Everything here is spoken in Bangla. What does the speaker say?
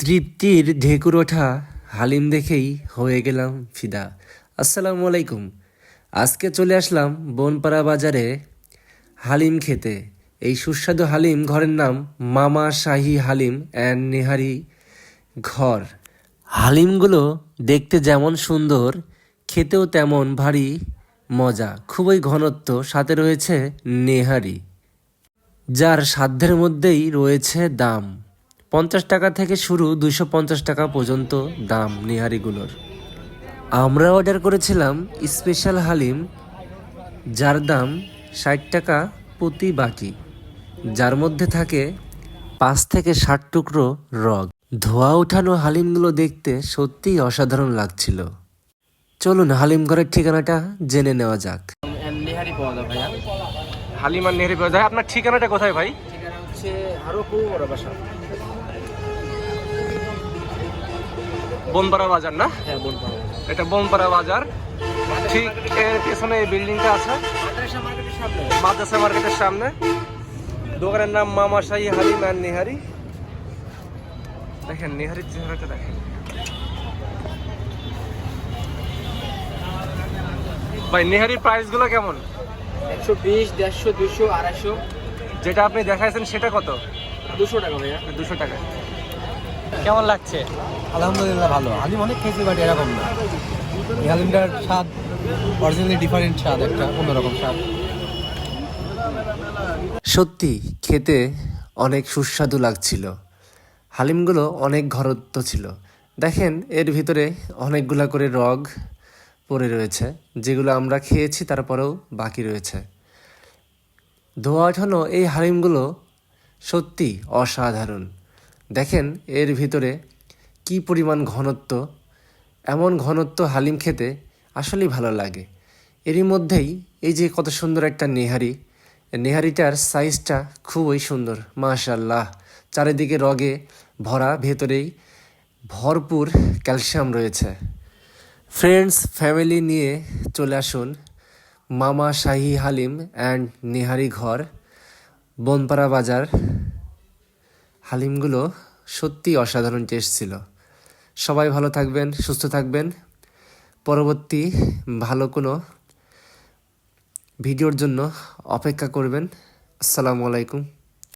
তৃপ্তির ঢেকুর ওঠা হালিম দেখেই হয়ে গেলাম ফিদা। আসসালামু আলাইকুম। আজকে চলে আসলাম বনপাড়া বাজারে হালিম খেতে। এই সুস্বাদু হালিম ঘরের নাম মামা শাহি হালিম অ্যান্ড নেহারি ঘর। হালিমগুলো দেখতে যেমন সুন্দর, খেতেও তেমন ভারী মজা। খুবই ঘনত্ব, সাথে রয়েছে নেহারি, যার সাধ্যের মধ্যেই রয়েছে দাম। পঞ্চাশ টাকা থেকে শুরু দুশো পঞ্চাশ টাকা পর্যন্ত দাম নিহারিগুলোর। আমরা অর্ডার করেছিলাম স্পেশাল হালিম যার দাম ষাট টাকা প্রতি বাটি যার মধ্যে থাকে পাঁচ থেকে ষাট টুকরো রগ। ধোয়া ওঠানো হালিমগুলো দেখতে সত্যিই অসাধারণ লাগছিল। চলুন হালিম ঘরের ঠিকানাটা জেনে নেওয়া যাক। নেহারি পাওয়া যায় ভাইয়া। হালিম আর নেহরি ভাই আপনার ঠিকানাটা কোথায় ভাই? ঠিকানা হচ্ছে আরও বাসা। বনপাড়া বাজার না? হ্যাঁ বোন এটা বনপাড়া বাজার। ঠিক এর পেছনে এই বিল্ডিংটা আছে। মাদ্রাসা মার্কেটের সামনে। মাদ্রাসা মার্কেটের সামনে। দোকানের নাম মামা শাহি হালিম অ্যান্ড নিহারি। দেখেন নিহারির চেহারাটা দেখেন। ভাই নিহারির প্রাইসগুলো কেমন? একশো বিশ দেড়শো দুশো আড়াইশো। যেটা আপনি দেখাইছেন সেটা কত? দুশো টাকা ভাইয়া। দুশো টাকা। কেমন লাগছে? আলহামদুলিল্লাহ ভালো। হালিম অনেক খেয়েছি বাট এরকম না। হালিমটার স্বাদ অরিজিনালি ডিফারেন্ট স্বাদ, একটা অন্যরকম স্বাদ। সত্যি, খেতে অনেক সুস্বাদু লাগছিল। হালিমগুলো অনেক ঘরত্ব ছিল। দেখেন, এর ভিতরে অনেকগুলা করে রগ পড়ে রয়েছে, যেগুলো আমরা খেয়েছি, তারপরেও বাকি রয়েছে। ধোয়া ওঠানো এই হালিমগুলো সত্যি অসাধারণ। দেখেন, এর ভিতরে কি পরিমাণ ঘনত্ব? এমন ঘনত্ব হালিম খেতে আসলেই ভালো লাগে। এরই মধ্যেই এই যে কত সুন্দর একটা নেহারি, নেহারিটার সাইজটা খুবই সুন্দর মাশাল্লাহ চারিদিকে রগে ভরা, ভেতরেই ভরপুর ক্যালসিয়াম রয়েছে। ফ্রেন্ডস, ফ্যামিলি নিয়ে চলে আসুন মামা শাহি হালিম অ্যান্ড নেহারি ঘর, বনপাড়া বাজার। হালিমগুলো সত্যি অসাধারণ টেস্ট ছিল। সবাই ভালো থাকবেন সুস্থ থাকবেন। পরবর্তী ভালো কোনো ভিডিওর জন্য অপেক্ষা করবেন। আসসালামু আলাইকুম।